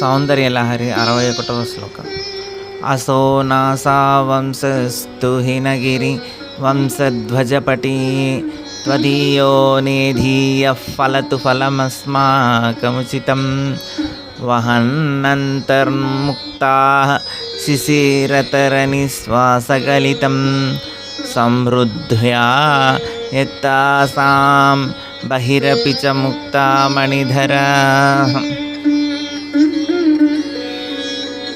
సౌందర్యలహరి అరవై ఒకటవ శ్లోకం. అసో నాసా వంశస్తు హినగిరి వంశధ్వజపటి. త్వదీయో నేధీయ ఫలతు ఫలమస్మాకముచితం వహన్నంతర్ముక్తా శిశిరతరనిశ్వాసగలితం సమృద్ధ్యా ఎత్తాసాం బహిరపి చ ముక్తా మణిధరా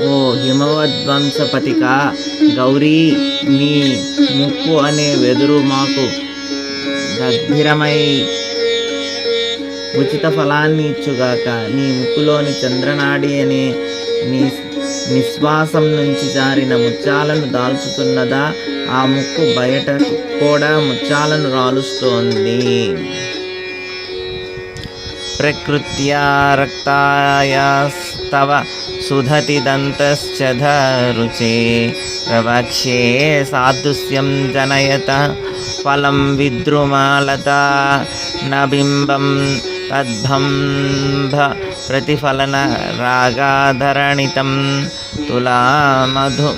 ఓ హిమవద్వంశపతిక? గౌరీ నీ ముక్కు అనే వెదురు మాకు దగ్భిరమై ఉచిత ఫలాన్ని ఇచ్చుగాక నీ ముక్కులోని చంద్రనాడి అనే నీ నిశ్వాసం నుంచి జారిన ముత్యాలను దాల్చుతున్నదా? ఆ ముక్కు బయట కూడా ముత్యాలను రాలుస్తోంది. ప్రకృత్యా రక్తాయాస్తవ సుధతి దంతశ్చ ధరుచే ప్రవక్ష్యే సాదృశ్యం జనయత ఫలం విద్రుమాలత నబింబం తద్భంభ ప్రతిఫలన రాగాధరణితం తులామధు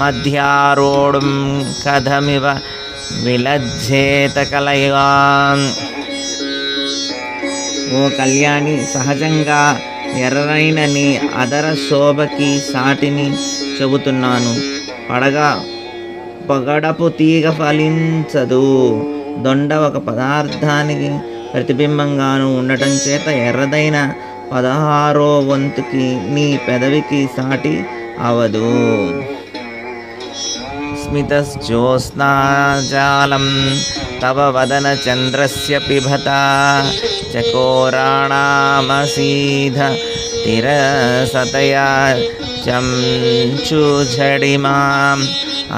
మధ్యారోఢుం కథమివ విలజ్జేత కలయాన్ ఓ కళ్యాణి సహజంగా ఎర్రైన నీ అదర శోభకి సాటిని చెబుతున్నాను. పడగా పగడపు తీగ ఫలించదు. దొండ ఒక పదార్థానికి ప్రతిబింబంగాను ఉండటం చేత ఎర్రదైన పదహారో వంతుకి నీ పెదవికి సాటి అవదు. స్మితజ్యోత్స్నాజాలం తవ వదన చంద్రస్య పిబత చకోరాణామసీధ తిరసతయా చంచుఝడిమాం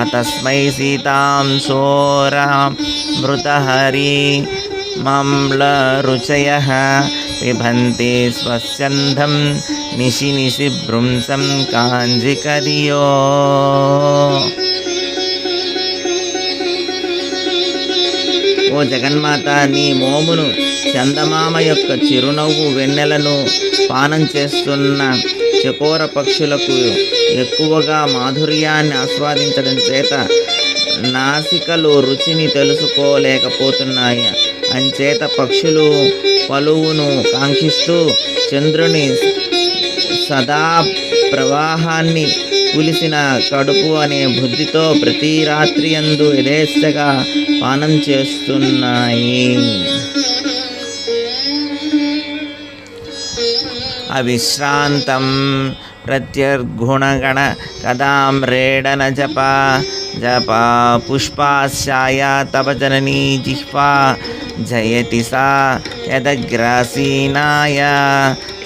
అతస్మై సీతాం శోరాం మృతహరి మమ్లరుచయ పిబంతి స్వస్యంధం నిశి నిశి భృంసం కాంజికదియో ఓ జగన్మాత నీ మోమును చందమామ యొక్క చిరునవ్వు వెన్నెలను పానం చేస్తున్న చకోర పక్షులకు ఎక్కువగా మాధుర్యాన్ని ఆస్వాదించడం చేత నాసికలు రుచిని తెలుసుకోలేకపోతున్నాయి. అంచేత పక్షులు పలువును కాంక్షిస్తూ చంద్రుని సదా ప్రవాహాన్ని పులిసిన కడుపు అనే బుద్ధితో ప్రతి రాత్రి అందు యథేచ్ఛగా పానం చేస్తున్నాయి. अविश्रा प्रत्यर्गुणगण कदाड़न जप जप, जपा तप तव जननी जिह्वा, जयति सा यदग्रासीनाय।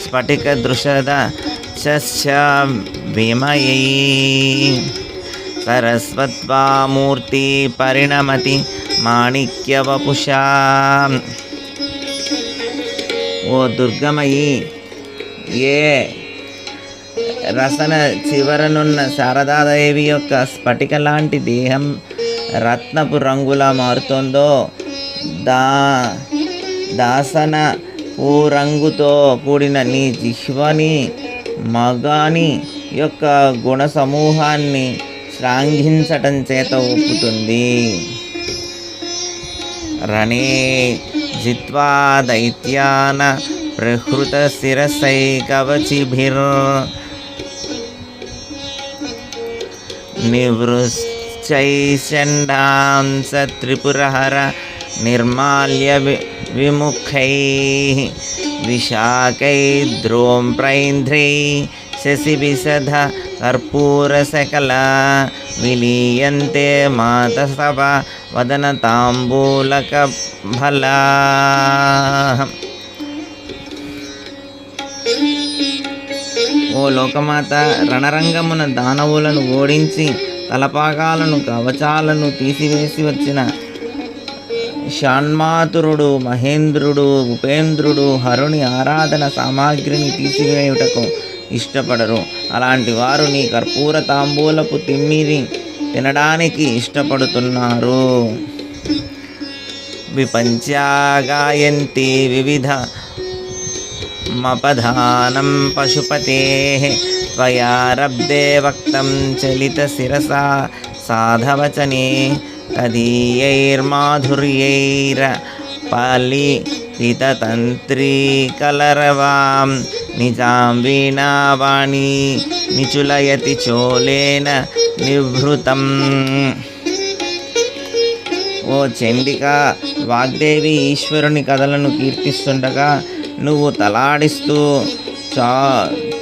स्फटिकदृशद विमयी। सरस्वत्वा मूर्ति परिणमति माणिक्यवपुषा। ओ दुर्गमयी ఏ రసన చివరనున్న శారదాదేవి యొక్క స్ఫటిక లాంటి దేహం రత్నపు రంగులా మారుతుందో దా దాసన పూరంగుతో కూడిన నీ జిహ్వని మగాని యొక్క గుణ సమూహాన్ని శ్రాంఘించటం చేత ఒప్పుతుంది. రణే జిత్వా దైత్యాన ప్రహృత శిరసై కవచిభిర్ నివృశ్చైషండాంస త్రిపురహర నిర్మాల్య వి- విముఖై విశాఖై ద్రోం ప్రైంధ్రై శశివిశధ కర్పూరసకల ఓ లోకమాత రణరంగమున దానవులను ఓడించి తలపాగాలను కవచాలను తీసివేసి వచ్చిన షాన్మాతురుడు మహేంద్రుడు ఉపేంద్రుడు హరుని ఆరాధన సామాగ్రిని తీసివేయుటకు ఇష్టపడరు. అలాంటి వారు నీ కర్పూర తాంబూలపు తిమ్మిరి తినడానికి ఇష్టపడుతున్నారు. విపంచాగాయంతి వివిధ मपधानं पशुपतेः त्वया रब्दे वक्तं चलितशिरसा साधवचने तदीयैर्माधुर्यैरपालिततन्त्रीकलरवां निजां वीणावाणी निचुलयति चोलेन निभृतम् ఓ చండిక వాగ్దేవి ఈశ్వరుని కథలను కీర్తిస్తుండగా నువ్వు తలాడిస్తూ చా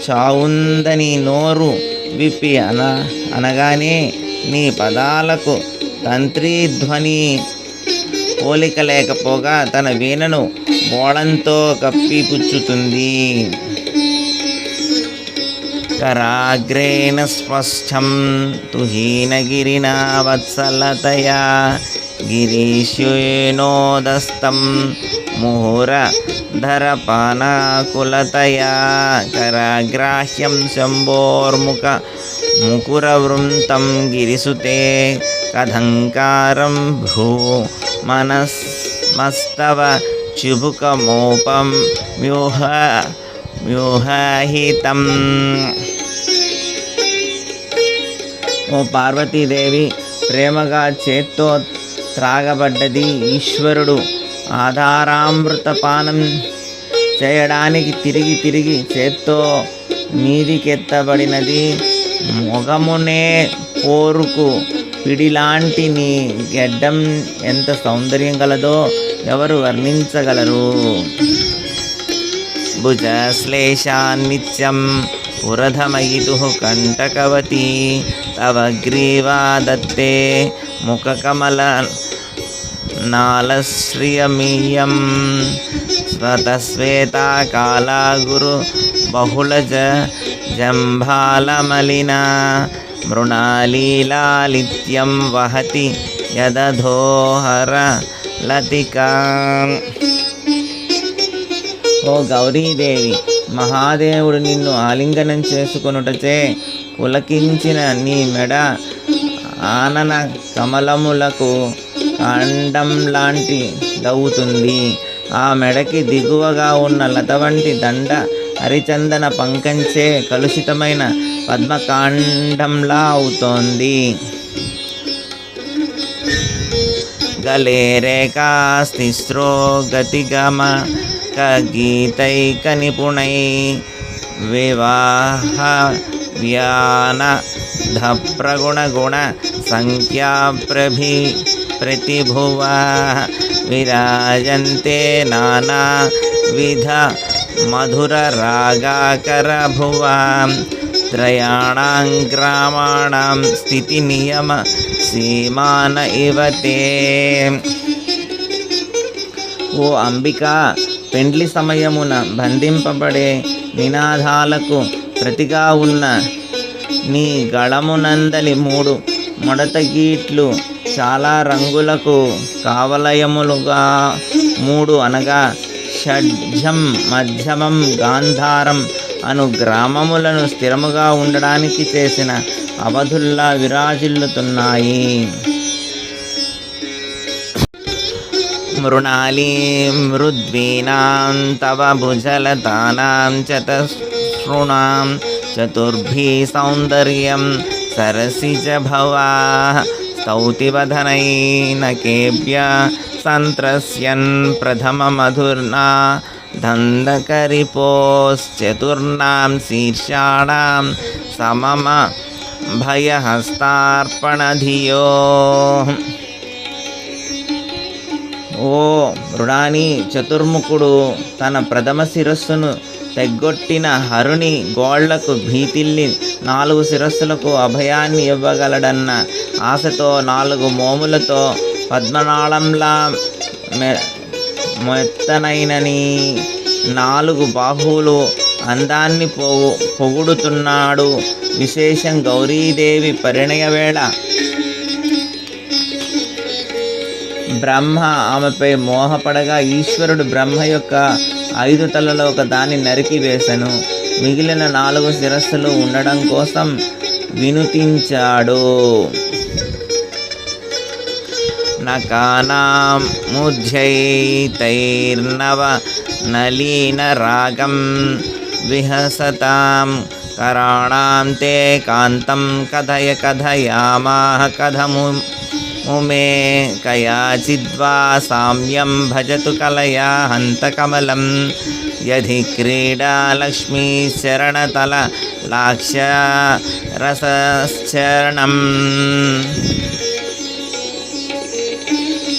చావుందని నోరు విప్పి అన అనగానే నీ పదాలకు తంత్రీధ్వని పోలిక లేకపోగా తన వీణను బోళంతో కప్పిపుచ్చుతుంది కరాగ్రేణ స్పష్టం తుహీనగిరినా వత్సలతయా గిరీశ్యేనోదస్తం ముహుర ధరపానాకులతయా కరాగ్రాహ్యం శంభోర్ముఖ ముకురవృంతం గిరిసుతే కథంకారం భూ మనస్మస్తవ చుబుకమోపం వ్యూహ వ్యూహహితం ఓ పార్వతీదేవి ప్రేమగా చేత్తో త్రాగబడ్డది ఈశ్వరుడు ఆధారామృతపానం చేయడానికి తిరిగి తిరిగి చేత్తో మీదికెత్తబడినది. మొగమునే పోరుకు పిడిలాంటి నీ గెడ్డం ఎంత సౌందర్యం గలదో ఎవరు వర్ణించగలరు? భుజశ్లేషాన్నిత్యం పురధమయిదు కంటకవతి. తవ గ్రీవాదత్తే ముఖకమల नालश्रियमीयं स्वतस्वेता काला गुरु बहुलज जम्भालमलिना मृणालीलालित्यं वहति यदधोहर लतिका ఓ గౌరీదేవి మహాదేవుడు నిన్ను ఆలింగనం చేసుకొనుటచే పులకించిన నీ మెడ ఆనన కమలములకు కాండం లాంటి దవ్వుతుంది. ఆ మెడకి దిగువగా ఉన్న లత వంటి దండ హరిచందన పంకంచే కలుషితమైన పద్మకాండంలా అవుతోంది. గలే రేఖాస్తిస్రో గతిగమ గీతైకనిపుణై వివాహ వ్యాన ధప్రగుణగుణ సంఖ్యాప్రభి ప్రతిభువా విరాజంతే నానా విధ మధుర రాగాకర భువా త్రయాణాం గ్రామాణం స్థితి నియమ సీమాన ఇవతే ఓ అంబిక పెండ్లి సమయమున బంధింపబడే నినాదాలకు ప్రతిగా ఉన్న నీ గళమునందలి మూడు మొడతగీట్లు చాలా రంగులకు కావలయములుగా మూడు అనగా షడ్జం మధ్యమం గాంధారం అను గ్రామములను స్థిరముగా ఉండడానికి చేసిన అవధుల్లా విరాజిల్లుతున్నాయి. మృణాళీ మృద్వీనాం తవ భుజలతానాం చతసృణాం చతుర్భి సౌందర్యం సరసిజ భవా స్తౌతివధనైనకేభ్య సంత్రస్యన్ ప్రథమమధుర్నా దందకరిపోశ్చతుర్నాం శీర్షాణాం సమమ భయహస్తార్పణధియో ఓ మృడాని చతుర్ముఖుడు తన ప్రథమ శిరస్సును తెగ్గొట్టిన హరుని గోళ్ళకు భీతిల్లి నాలుగు శిరస్సులకు అభయాన్ని ఇవ్వగలడన్న ఆశతో నాలుగు మోములతో పద్మనాళంలా మె మెత్తనైనని నాలుగు బాహువులు అందాన్ని పోగు పొగుడుతున్నాడు విశేషం గౌరీదేవి పరిణయ వేళ బ్రహ్మ ఆమెపై మోహపడగా ఈశ్వరుడు బ్రహ్మ యొక్క ఐదు తలలో ఒక దాన్ని నరికి వేసెను. మిగిలిన నాలుగు శిరస్సులు ఉండడం కోసం వినుతించాడు. नकानां मुध्यैतैर्नव नलीनरागं विहसतां कराणां ते कान्तं कथय कथयामाः कथमु उमे कयाचिद्वा साम्यं भजतु कलया हन्तकमलं यदि क्रीडालक्ष्मीशरणतललाक्षरसश्चरणम्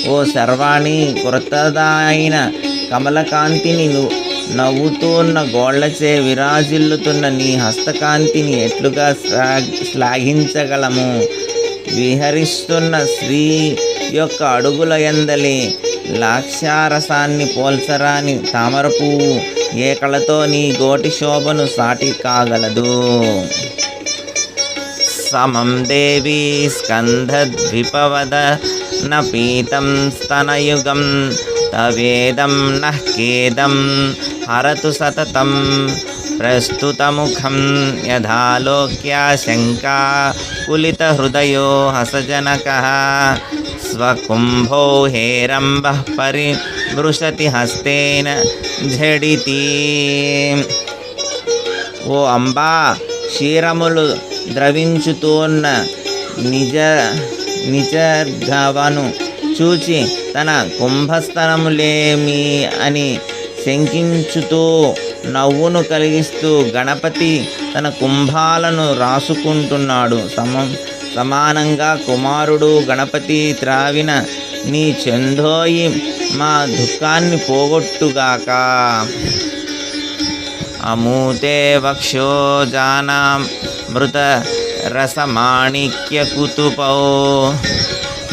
ఓ సర్వాణి కృతదాయిన కమలకాంతిని ను- నవ్వుతూ ఉన్న గోళ్ళచే విరాజిల్లుతున్న నీ హస్తకాంతిని ఎట్లుగా శ్లా- శ్లాఘించగలము? విహరిస్తున్న స్త్రీ యొక్క అడుగుల ఎందలి లాక్షారసాన్ని పోల్చరాని తామర పువ్వు ఏ కళతో నీ గోటి శోభను సాటి కాగలదు. సమం దేవీ స్కంధద్విపవద న పీతం స్తనయుగం తవేదం నః ఖేదం హరతు సతతం ప్రస్తుతముఖం యథాలోక్యాశంకా కులితహృదయో హసజనకः స్వకుంభో హేరంబః పరిమృశతి హస్తేన ఝడితి ఓ అంబా క్షీరములు ద్రవించుతోన్న నిజ నిజర్గవను చూచి తన కుంభస్థలములేమి అని శంకించుతూ నవ్వును కలిగిస్తూ గణపతి తన కుంభాలను రాసుకుంటున్నాడు. సమం సమానంగా కుమారుడు గణపతి త్రావిన నీ చందోయి మా దుఃఖాన్ని పోగొట్టుగాక. అమూతే వక్షోజానాం మృత रसमाणिक्यकुतुपौ।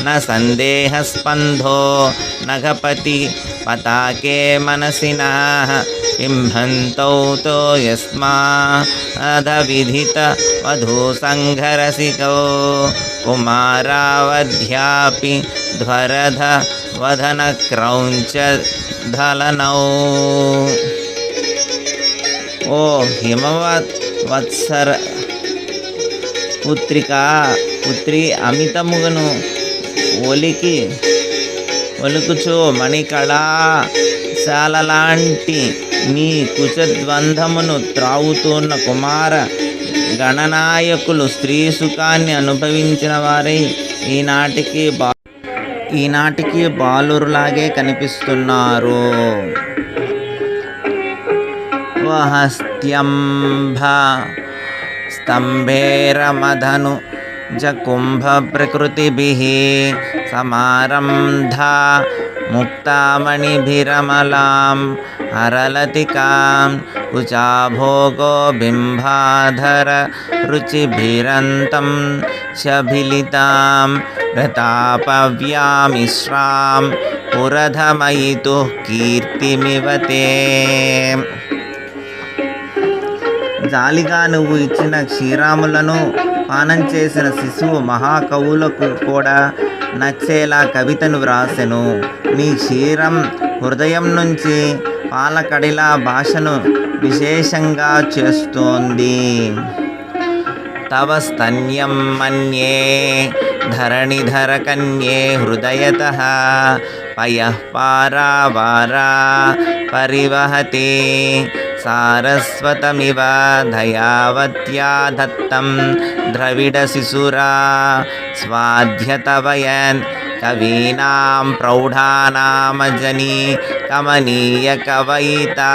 न सन्देहस्पन्धो नघपति पताके मनसिनाः। बिम्भन्तौ तो यस्मादविधितवधूसङ्घरसिकौ। कुमारावध्यापि ध्वरध ओ हिमवत् वत्सर పుత్రిక పుత్రి అమితముగను ఒలికి ఒలుకుచు మణికళా శాలలాంటి నీ కుచద్వంధమును త్రాగుతున్న కుమార గణనాయకులు స్త్రీ సుఖాన్ని అనుభవించిన వారై ఈనాటికి బా ఈనాటికి బాలురులాగే కనిపిస్తున్నారు. వహస్త్యంభ स्तम्भेरमधनु जकुम्भप्रकृतिभिः समारम्धा मुक्तामणिभिरमलां हरलतिकां कुचाभोगो बिम्बाधर रुचिभिरन्तं शभिलितां प्रतापव्यामिश्रां पुरधमयितुः कीर्तिमिव ते। జాలిగా నువ్వు ఇచ్చిన క్షీరాములను పానం చేసిన శిశువు మహాకవులకు కూడా నచ్చేలా కవితను వ్రాసెను. మీ క్షీరం హృదయం నుంచి పాలకడిలా భాషను విశేషంగా చేస్తోంది. తవ స్తన్యం మన్యే ధరణిధర కన్యే హృదయత పయహారా వారా పరివహతే. సారస్వతమివ దయావత్యా దత్తం ద్రవిడశిశురా స్వాధ్యతవయన్ కవీనాం ప్రౌఢానామజనీ కమనీయ కవయితా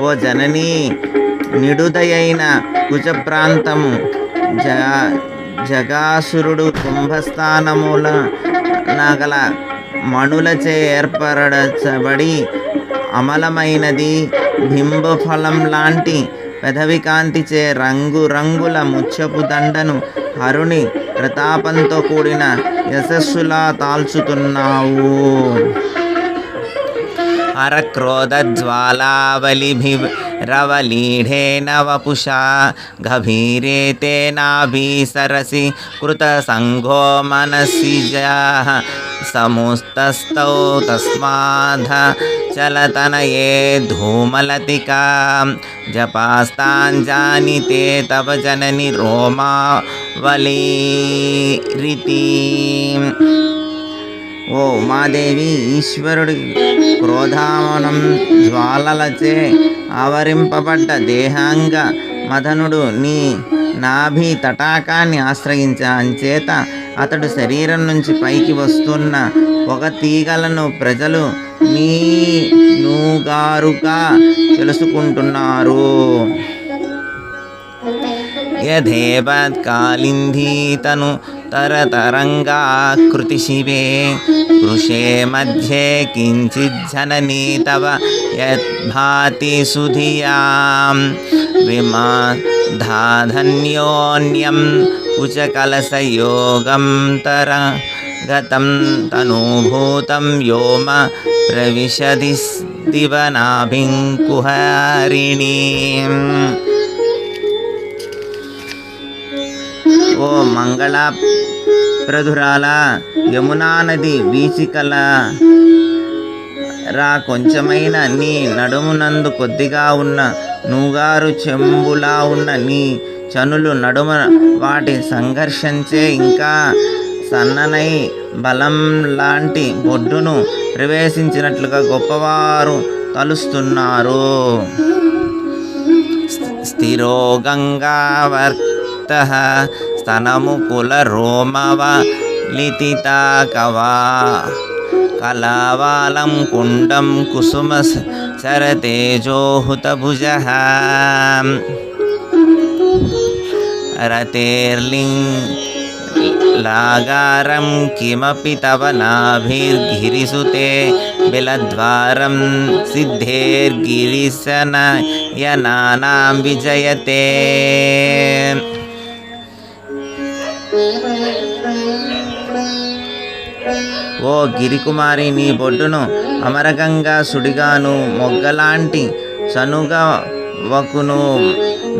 ఓ జనని నిడుదయైన కుజప్రాంతము జ జగాసురుడు కుంభస్థానముల నగల మణులచే ఏర్పరచబడి అమలమైనది. బింబఫలం లాంటి పెదవికాంతిచే రంగురంగుల రంగు రంగుల ముచ్చపు దండను హరుణి ప్రతాపంతో కూడిన యశస్సులా తాల్చుతున్నావు. రవలీఢే నవపుషా గభీరే తేనాభీసరసి కృతసంఘో మనసి సముస్తస్తౌ తస్మాధ చలతనయే ధూమలతికా జపాస్తాంజాని తే తవ జనని రోమావళీరితి ఓ ఉమాదేవి ఈశ్వరుడి క్రోధావనం జ్వాలలచే ఆవరింపబడ్డ దేహాంగ మదనుడు నీ నాభి తటాకాన్ని ఆశ్రయించా అంచేత అతడు శరీరం నుంచి పైకి వస్తున్న ఒక తీగలను ప్రజలు నీ నూగారుగా తెలుసుకుంటున్నారు. కాలింధీ తను तरतरङ्गाकृतिशिवे कृशे मध्ये किञ्चिज्जननी तव यद्भाति सुधियाँ विमा धाधन्योन्यम् तर गतं तनूभूतं व्योम प्रविशदिस्दिवनाभिङ्कुहारिणीम्। ఓ మంగళ ప్రధురాల యమునా నది వీచికల రా కొంచెమైన నీ నడుమునందు కొద్దిగా ఉన్న నూగారు చెంబులా ఉన్న నీ చనులు నడుమ వాటి సంఘర్షించే ఇంకా సన్ననై బలం లాంటి బొడ్డును ప్రవేశించినట్లుగా గొప్పవారు తలుస్తున్నారు. స్థిరో గంగావర్త स्तनमुकुलरोमवा लितिताकवा कलावालं कुण्डं कुसुमस सरतेजोहुतभुजः रतेर्लिङ्गागारं किमपि तव नाभिर्गिरिसुते बिलद्वारं सिद्धेर्गिरिसनयनानां विजयते। ఓ గిరికుమారి నీ బొడ్డును అమరకంగా సుడిగాను. మొగ్గలాంటి సనుగవకును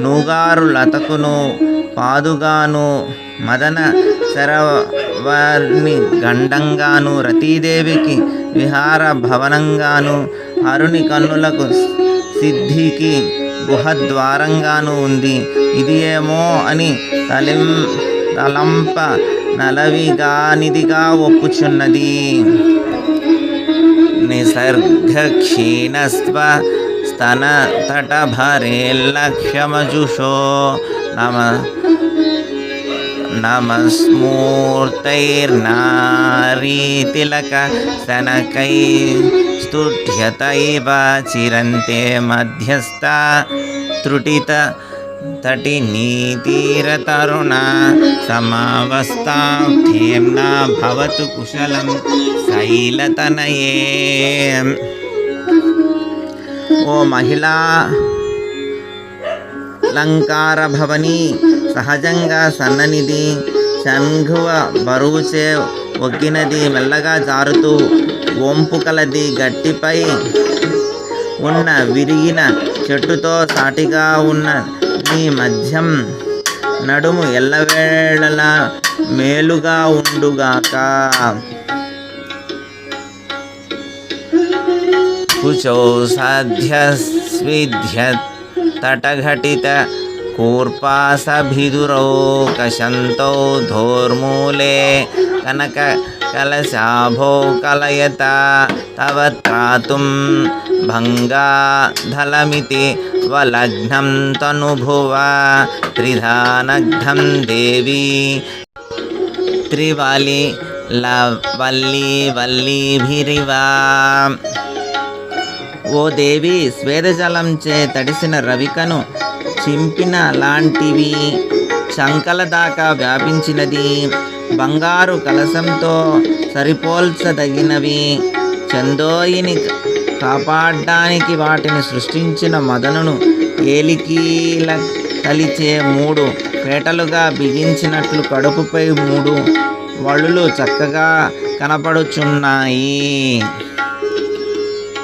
నూగారు లతకును పాదుగాను. మదన శరవర్ని గండంగాను రతీదేవికి విహార భవనంగాను. అరుణి కన్నులకు సిద్ధికి గుహద్వారంగాను ఉంది. ఇది ఏమో అని తలిం తలంప నలవిగానిదిగా ఒప్పుచున్నది. నిసర్గక్షీణస్వ స్తన తటభరేల్లక్ష్యమజుషో నమ నమస్మూర్తైర్నారీతిలక శనకై స్తుఠ్యత ఇవ చిరంతే మధ్యస్థ త్రుటిత తటి నీతీరతరుణ సమావస్థాక్షేమ్నా భవతు కుశలం శైలతనయే. ఓ మహిళా లంకార భవని సహజంగా సన్ననిది చంఘువ బరువుచే ఒగ్గినది మెల్లగా జారుతూ వంపు కలది గట్టిపై ఉన్న విరిగిన చెట్టుతో సాటిగా ఉన్న నీ మధ్యం నడుము ఎల్లవేళలా మేలుగా ఉండుగాక. కుచౌ సాధ్య స్విధ్య తటఘటిత కూర్పాసభిదురౌకశంతౌ ధోర్మూలే కనక కలశాభో కలయత తవ త్రాతుం భంగాధలమితి వలగ్నం తనుభువ త్రిధానగ్ధం దేవీ త్రివాలి వల్లీ వల్లీభిరివా ఓ దేవి స్వేదజలంచే తడిసిన రవికను చింపిన లాంటివి చంకల దాకా వ్యాపించినది బంగారు కలశంతో సరిపోల్చదగినవి. చందోయిని కాపాడడానికి వాటిని సృష్టించిన మదనును ఏలికీల తలిచే మూడు పేటలుగా బిగించినట్లు కడుపుపై మూడు వళులు చక్కగా కనపడుచున్నాయి.